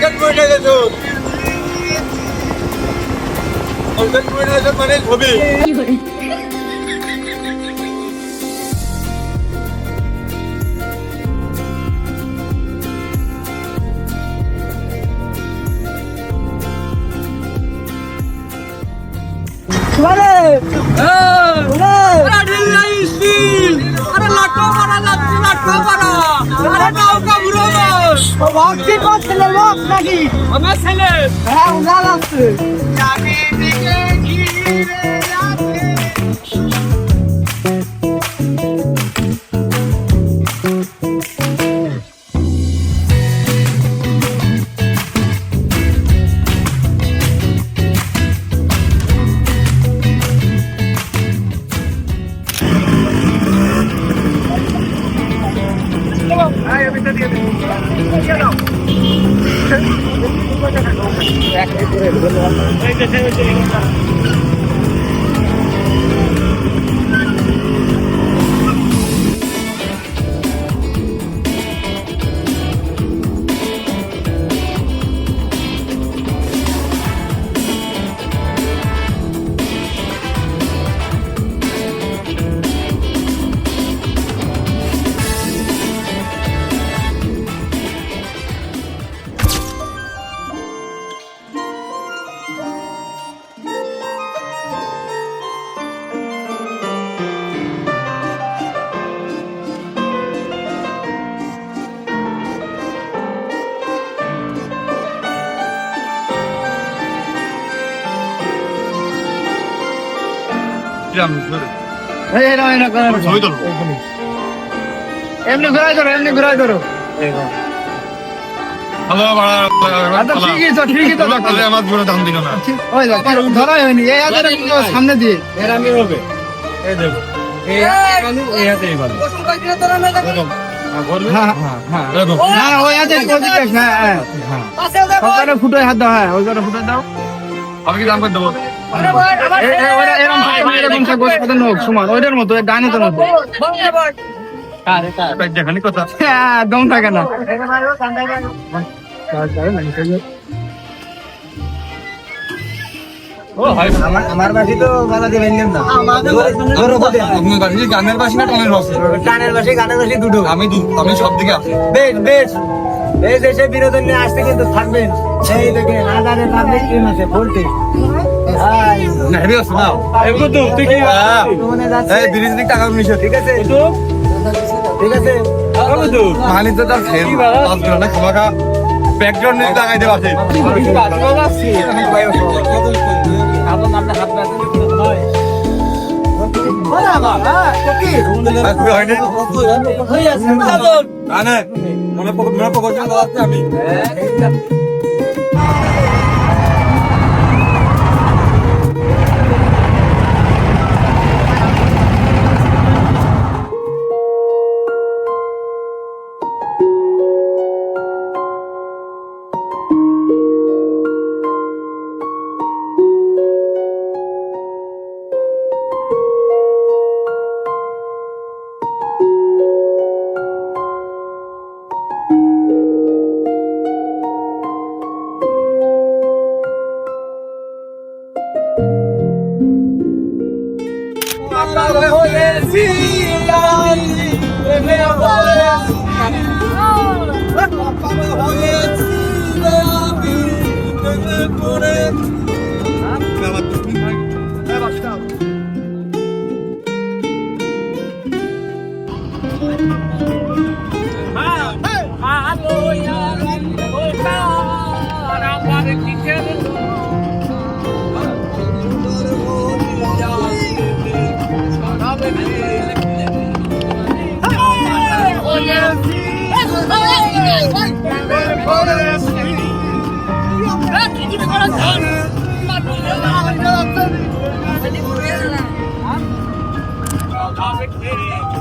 Content monetization content monetization মানে ছবি। ভক্তি করছিল লোক নাকি? আমার ছেলে। হ্যাঁ উনার আছে। করে ছবি এমনি ঘুরাই ধরো এমনি ঘুরাই ধরো। আচ্ছা হাতের সামনে দিয়ে। এর আমি হবে এই দেখো এই আমি এই! হাতে ভালো হ্যাঁ দেখো ওই ফুটো হাত দাও হ্যাঁ দাও। আমি কি দাম করে দেবো? এরকম থাকবে, এরকম থাকবে, ওদের নখ সমান, ওইটার মতো, ডাইনে তোর মতো। দেখানি কথা হ্যাঁ, দম থাকে না। আমার বাসি তো বাধা দিবেন না গানের বাসি না টনের বাসি গানের বাসি গানের বাসি দুটো আমি আমি সব দিকে আছি বেশ বেশ এই দেশে বিনোদন নিয়ে আসতে কিন্তু থাকবেন সেই আধারে বলতে না হেভি আছে না এগুলো তুই কি এই বিরিজ দিক টাকা নিছো ঠিক আছে ঠিক আছে মানি তো তার ফের পাঁচ দিন না খামাকা ব্যাকগ্রাউন্ড নিয়ে টাকাই দেওয়া আছে আর খুবই হয়নি আনে মনে পকড় মনে পকড় আমি করে Hey! Thank you.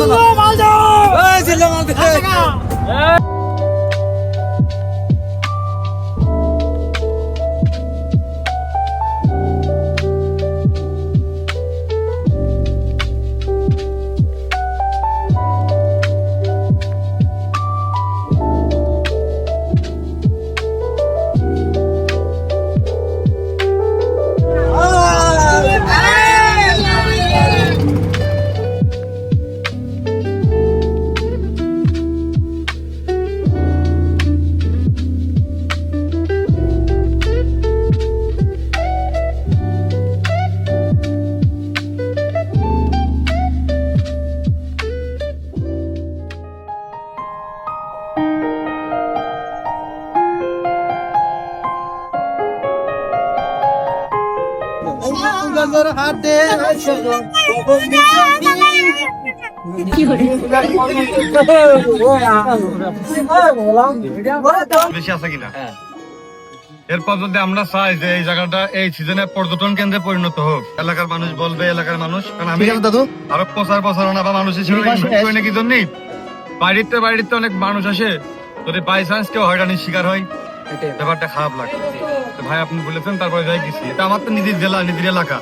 আসছে এই ছিল মাল দে বেশি আছে কিনা? এরপর যদি আমরা চাই যে এই জায়গাটা এই সিজনে পর্যটন কেন্দ্রে পরিণত হোক এলাকার মানুষ বলবে এলাকার মানুষ কারণ আমি দাদু। আরও প্রচার প্রচারণা বা মানুষ হিসেবে নাকি জন্যই বাড়িতে বাড়িতে অনেক মানুষ আসে যদি বাই চান্স কেউ হয়রানির শিকার হয় ব্যাপারটা খারাপ লাগে তো ভাই আপনি বলেছেন তারপরে যাই গেছি। এটা আমার তো নিজের জেলা নিজের এলাকা।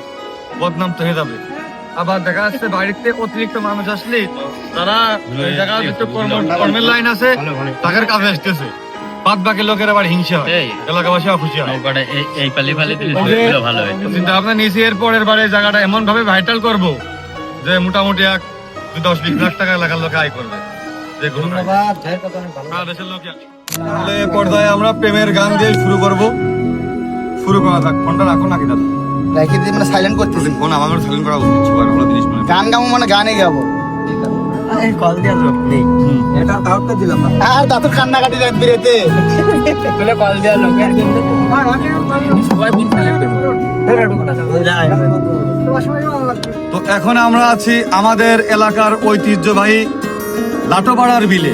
বদনাম তো হয়ে যাবে। আবার দেখা যাচ্ছে বাড়িতে অতিরিক্ত মানুষ আসলে তারা কর্মের লাইন আছে তাদের কাজে আসতেছে। বাদ বাকি লোকের আবার হিংসা হয়। এলাকাবাসী খুশি হয়। এই- পালি সেগুলো ভালো হয় এর পরের বারে জায়গাটা এমন ভাবে ভাইটাল করব যে মোটামুটি এক দশ বিশ লাখ টাকা এলাকার লোকে আয় করবে। যে কোনো কাজ। ধন্যবাদ জয়ের কথা অনেক ভালো। সারা দেশের লোকে আসে। তাহলে এ পর্যায়ে আমরা প্রেমের গান দিয়ে শুরু করব। শুরু করা যাক। ফোনটা রাখো নাকি দাদা? রাখি দিয়ে মানে সাইলেন্ট করতেছি। ফোন আমার সাইলেন্ট করা উচিত ছিল ভালো জিনিস মনে। গান গাবো মানে গানে গাবো। কল দিয়া লোক নেই। এটা দাওয়াতটা দিলাম। আর দাদুর কান্নাকাটি রাত বেরোতে। বলে কল দিয়া লোক সবাই ফোন তো এখন আমরা আছি আমাদের এলাকার ঐতিহ্যবাহী লাটোপাড়ার বিলে।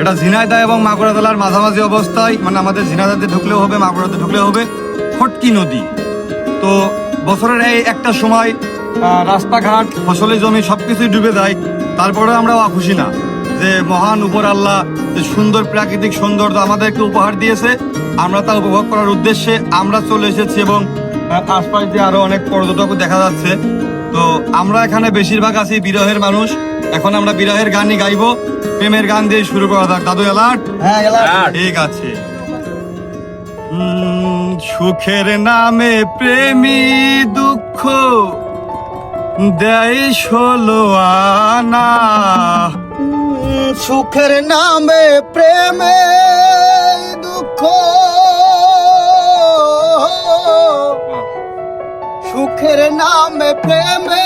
এটা ঝিনাইদা এবং মাগুরা জেলার মাঝামাঝি অবস্থায় মানে আমাদের ঝিনাইদাতে ঢুকলেও হবে মাগুরাতে ঢুকলেও হবে ফটকি নদী। তো বছরের এই একটা সময় রাস্তাঘাট ফসলের জমি সবকিছুই ডুবে যায়। তারপরে আমরা খুশি না। যে মহান উপর আল্লাহ যে সুন্দর প্রাকৃতিক সৌন্দর্য আমাদেরকে উপহার দিয়েছে আমরা তা উপভোগ করার উদ্দেশ্যে আমরা চলে এসেছি এবং আশপাশ দিয়ে আরও অনেক পর্যটক দেখা যাচ্ছে। তো আমরা এখানে বেশিরভাগ আছি বিরহের মানুষ। এখন আমরা বিরহের গানই গাইবো। প্রেমের গান দিয়ে শুরু করা যাক। দাদু এলাট হ্যাঁ ঠিক আছে। সুখের নামে প্রেমী দুঃখ দেয় ষোলো আনা। সুখের নামে প্রেমে দুঃখ। সুখের নামে প্রেমে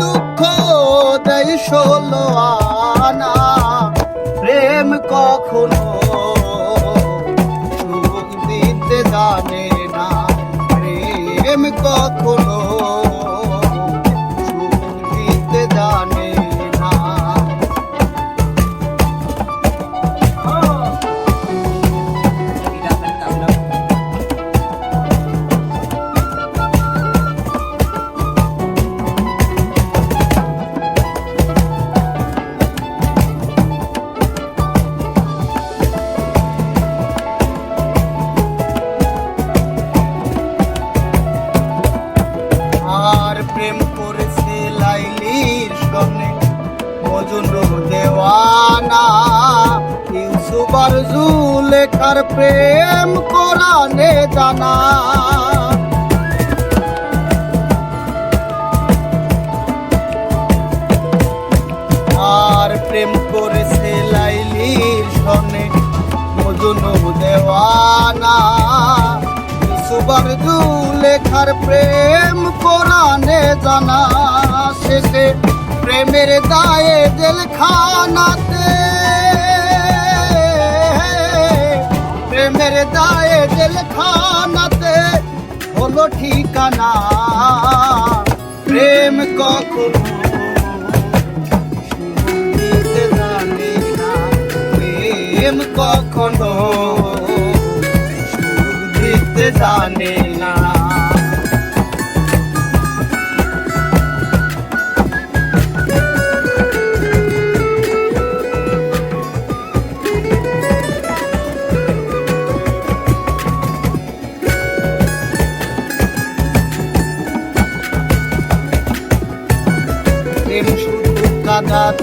দুঃখ দেয় ষোলো আনা। প্রেম কখনো কখনো কোরআনে জানা। আর প্রেম করেছে লাইলির সঙ্গে মজনু দেওয়ানা। সুবার লেখার প্রেম কোরআনে জানা। শেষে প্রেমের দায়ে দিল প্রেমের দায়ে দিল খানাতে হলো ঠিকানা প্রেম কখনো জানে না প্রেম কখনো দিতে জানে না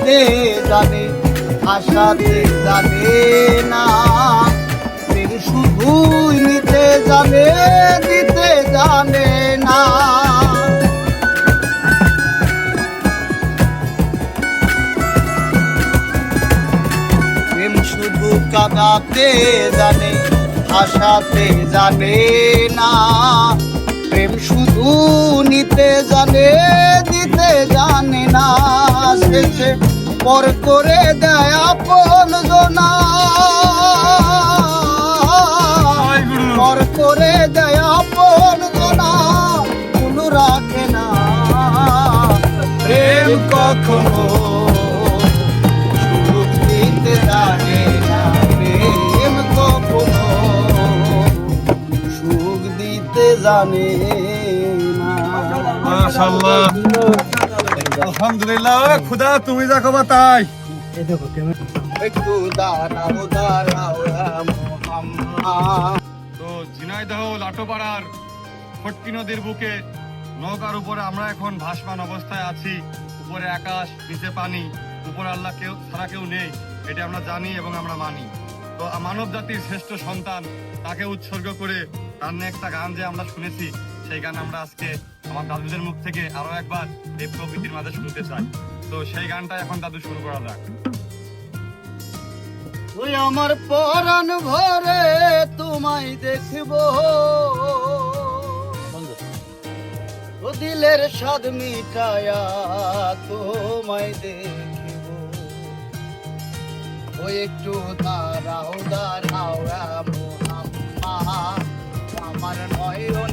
কাটাতে জানে আশাতে জানে না। প্রেম শুধুই নিতে জানে, দিতে জানে না। প্রেম শুধু কাঁদাতে জানে হাসাতে জানে না। প্রেম শুধু নিতে জানে দিতে জানে না শেষে পর করে দেয় আপন জনা। পর করে দেয় আপন জনা। কোনো রাখে না প্রেম কখনো। সুখ দিতে জানে। মাশাআল্লাহ। আলহামদুলিল্লাহ খুদা তুমি দেখো বা তাই একটু দাঁড়াও দাঁড়াও মোহাম্মদ। তো ঝিনাইদহ লাটোপাড়ার ফটকি নদীর বুকে নৌকার উপরে আমরা এখন ভাসমান অবস্থায় আছি। উপরে আকাশ নিচে পানি উপরে আল্লাহ কেউ ছাড়া কেউ নেই। এটা আমরা জানি এবং আমরা মানি। তো মানব জাতির শ্রেষ্ঠ সন্তান তাকে উৎসর্গ করে তার নিয়ে একটা গান যে আমরা শুনেছি সেই গান আমরা আজকে আমার দাদুদের মুখ থেকে আরও একবার এই প্রকৃতির মাঝে শুনতে চাই। তো সেই গানটা এখন দাদু শুরু করা যাক। তুই আমার পরাণ ভরে তোমায় দেখব। ও দিলের স্বাদ মিটায়া তোমায় দেখব। ও একটু দাঁড়াও দাঁড়াও আমার নয়ন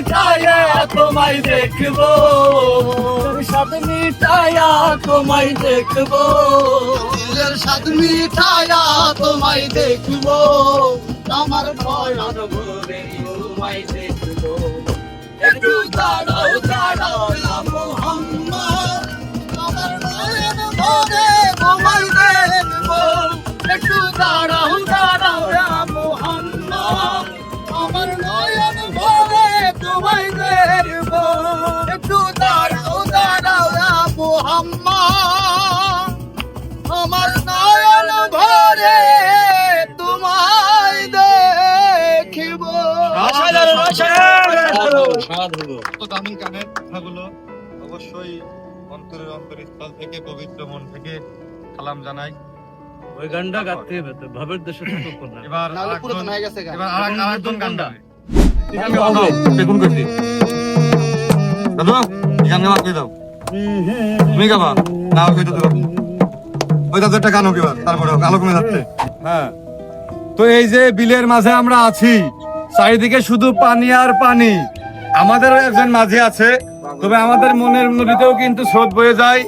মিটায়া তোমায় দেখব। সাথে মিটায়া তোমায় দেখব। দিলের সাথে মিটায়া তোমায় দেখব। আমার ভয়ান ভরে তোমায় দেখব। একটু দাঁড়াও দাঁড়াও তোমায় দেখব। একটু দাঁড়াও দাঁড়াও দেখব একটু দাঁড়াও দাঁড়াও আবু আমার নয়ন ভরে তোমায় দেখিব। দামি গানের কথাগুলো অবশ্যই অন্তরের অন্তরস্থল থেকে পবিত্র মন থেকে সালাম জানাই। ওই গানটা হবে দেশে এবার হয়ে। এবার আরেকজন গান গাবে। হ্যাঁ। তো এই যে বিলের মাঝে আমরা আছি, চারিদিকে শুধু পানি আর পানি। আমাদেরও একজন মাঝে আছে, তবে আমাদের মনের নদীতেও কিন্তু স্রোত বয়ে যায়।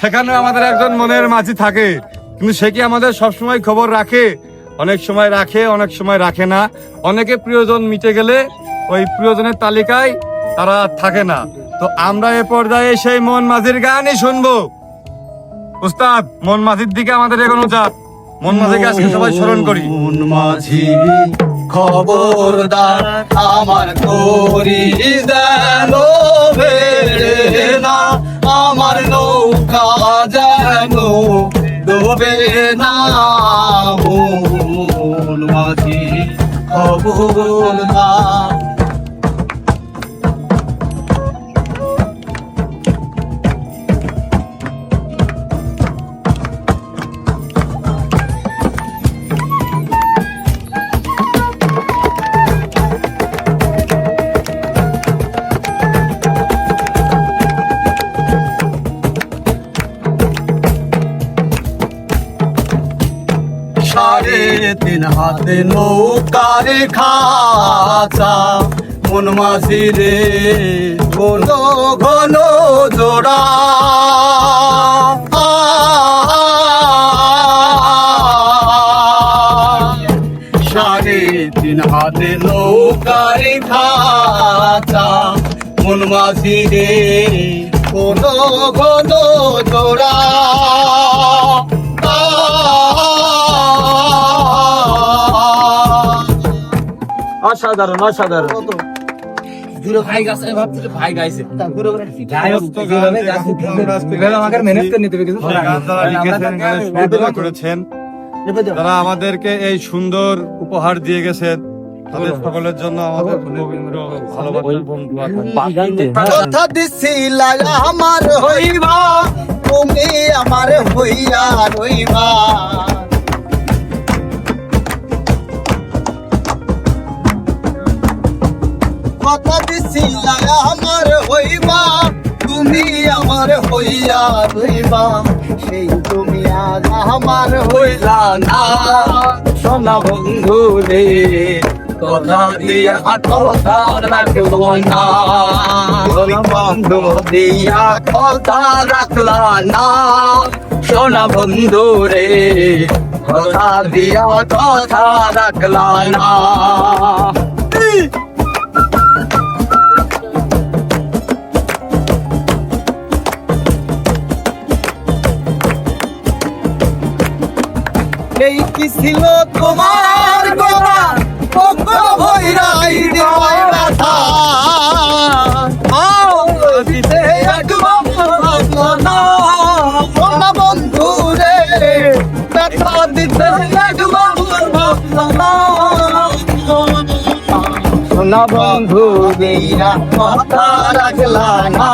সেখানেও আমাদের একজন মনের মাঝি থাকে। কিন্তু সে কি আমাদের সবসময় খবর রাখে? অনেক সময় রাখে, অনেক সময় রাখে না। অনেকে প্রিয়জন মিটে গেলে ওই প্রিয়জনের তালিকায় তারা থাকে না। তো আমরা এ পর্যায়ে সেই মন মাঝির গানই শুনব। উস্তাদ মন মাঝির দিকে আমাদের এগোনো যাক। মন মাঝিকে আজকে সবাই স্মরণ করি। মন মাঝি খবরদার আমার করি আমার নৌকা যেন ডোবে না। মন মাঝি খবরদার হাতে নৌকারে খাচা মন মাঝি রে, ঘন ঘন জোড়া। সাড়ে তিন হাতে নৌকারে খাচা মন মাঝি রে, ঘন ঘন জোড়া। অসাধারণ অসাধারণ। ভাই গাছে ভাই গাইছে। হবে কিছু? করেছেন। যারা আমাদেরকে এই সুন্দর উপহার দিয়ে গেছেন তাদের সকলের জন্য আমাদের কথা দিছিলা আমার হইবা তুমি আমার হইয়া রইবা কথা দিছিলা আমার হইবা। তুমি আমার হইয়া রইবা। সেই তুমি আজ আমার হইলা না। সোনা বন্ধু রে, কথা দিয়া কথা রাখল না। বন্ধু দিয়া কথা রাখলা না। সোনা বন্ধু রে, কথা দিয়া কথা রাখলা না। এই কি ছিল তোমার গোরা পক্ষ ভৈরাই দেওয়ায় ব্যথা। দিতে একবার ভাবলো বন্ধু রে দিতে একবার ভাবলো না। সোনা বন্ধু কথা রাখলা না।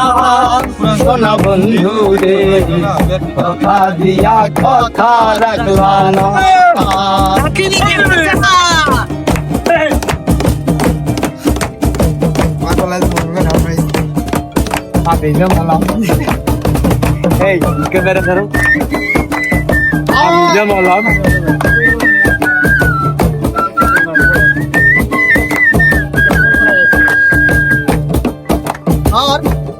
সোনা বন্ধু রে কথা দিয়া কথা রাখলা না। এই ধরো। আমি যে বললাম। আর কার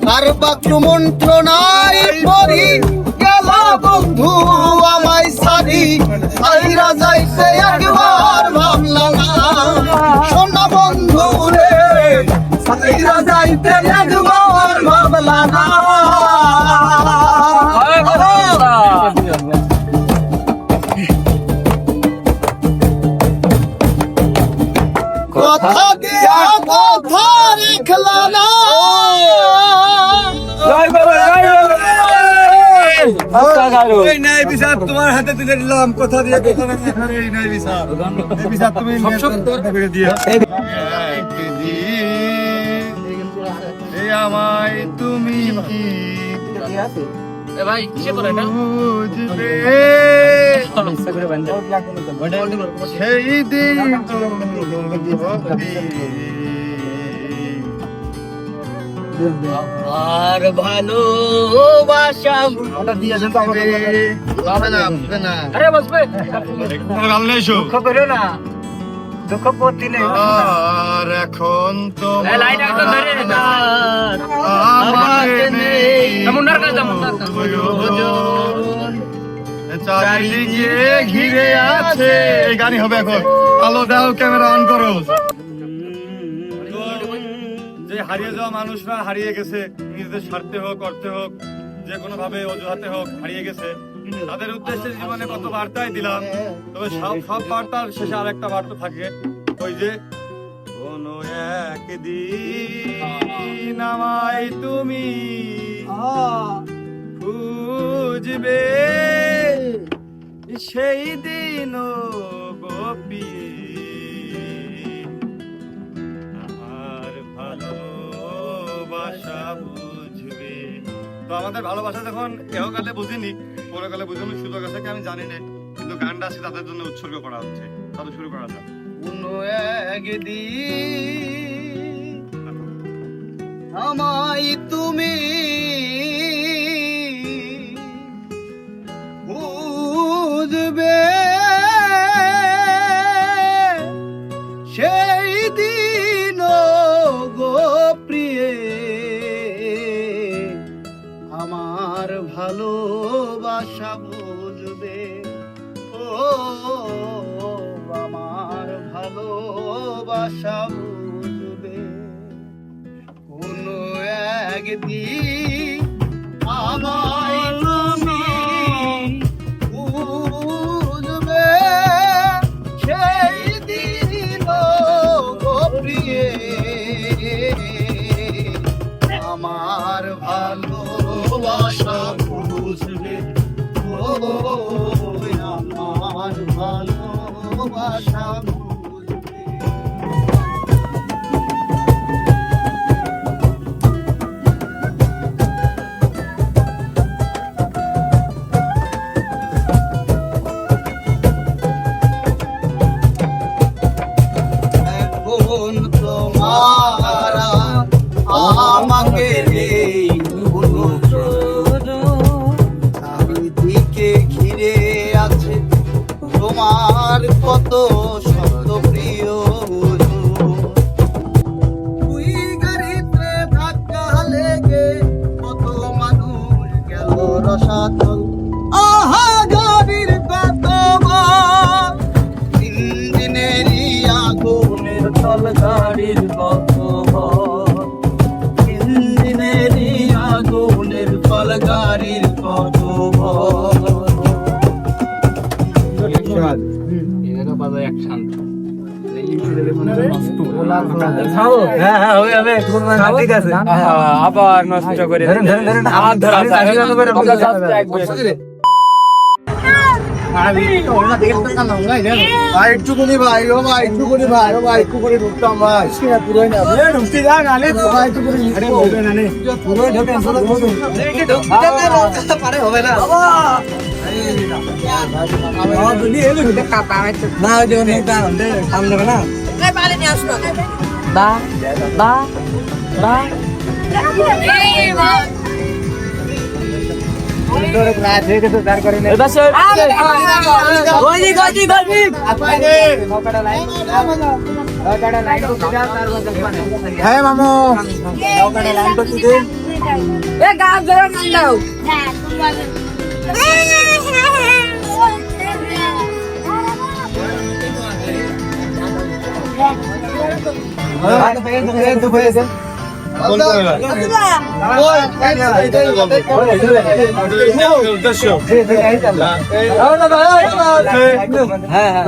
বাক্য মন্ত্রণায় পড়ি। গেল বন্ধু আমায় সারি সাইরা যাইতে একবার ভাবলা না বন্ধু রে সাইরা যাইতে একবার ভাবলা কথা কথা রেখলা না তোমার হাতে তুলে দিলাম কথা দিয়ে তুমি আমায় তুমি কি ভাই কিসে করে এটা? বুঝবে। সেই দিন আর ভালোবাসা আরে বসবে। না। দুঃখ আর এখন তো আমাকে নেই। চারিদিকে ঘিরে আছে। এই গাড়ি হবে এখন। আলো দাও ক্যামেরা অন করো। যে হারিয়ে যাওয়া মানুষরা হারিয়ে গেছে। নিজেদের স্বার্থে হোক অর্থে হোক যে কোনো ভাবে অজুহাতে হোক হারিয়ে গেছে। তাদের উদ্দেশ্যে জীবনে কত বার্তাই দিলাম, তবে সব সব বার্তার শেষে আরেকটা বার্তা থাকে। ওই যে, কোনো একদিন আমায় তুমি খুঁজবে। সেই দিন গোপী। আমার ভালোবাসা তো আমাদের ভালোবাসা যখন এহকালে বুঝিনি পরকালে বুঝানোর সুযোগ আছে কি আমি জানি না কিন্তু গানটা আছে তাদের জন্য উৎসর্গ করা হচ্ছে। তাহলে শুরু করা যাক। কোনো একদিন আমায় তুমি একদিন তোমার কত আবার নষ্ট করে আমার ধরা একটুকুনি ঢুকতাম ভাই পুরোই না ঢুকবে না পুরোই ঢুকেন পারে হবে না না ওই যে অনেক দাম সামনে না হ্যাঁ মামু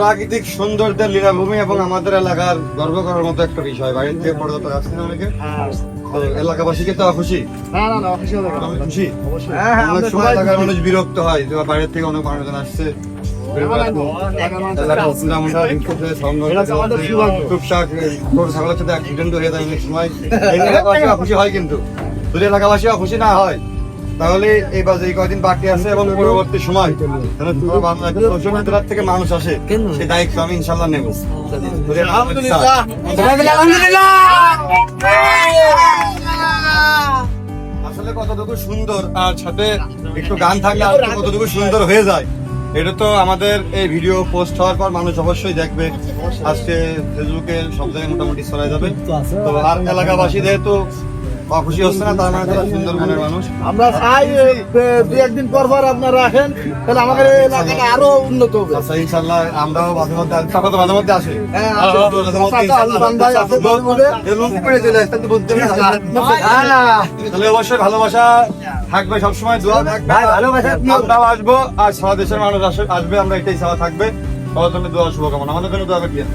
প্রাকৃতিক সৌন্দর্যের লীলাভূমি এবং আমাদের এলাকার গর্ব করার মতো একটা বিষয়। বাইরে থেকে পর্যটক আসছেন অনেকে। এলাকাবাসীকে তো খুশি? খুশি অনেক সময় এলাকার মানুষ বিরক্ত হয় বাইরের থেকে অনেক মানুষজন আসছে। এই বাকি আছে এবং পরবর্তী সময় থেকে মানুষ আসে সেই দায়িত্ব আমি ইনশাল্লাহ নেব আসলে কতটুকু সুন্দর আর সাথে একটু গান থাকলে কতটুকু সুন্দর হয়ে যায়। এটা তো আমাদের এই ভিডিও পোস্ট হওয়ার পর মানুষ অবশ্যই দেখবে। আজকে ফেসবুকে সব জায়গায় মোটামুটি ছড়াই যাবে। তো আর এলাকাবাসী যেহেতু খুশি হচ্ছে না তার মানে তারা সুন্দরবনের মানুষ। আমরা চাই দুই একদিন পর পর আপনারা রাখেন তাহলে আমাদের এলাকাটা আরও উন্নত হবে। আচ্ছা ইনশাল্লাহ আমরাও মাঝে মধ্যে। তো মাঝে মধ্যে আসে। হ্যাঁ, চলে আসতে বলতে তাহলে অবশ্যই ভালোবাসা থাকবে সবসময় দোয়া থাকবে ভাই, ভালোবাসা কি? আমরাও আসব। আর সারা দেশের মানুষ আসে- আসবে আমরা এটাই সারা থাকবে। সবার জন্য দোয়া শুভকামনা। আমাদের জন্য দোয়া করবেন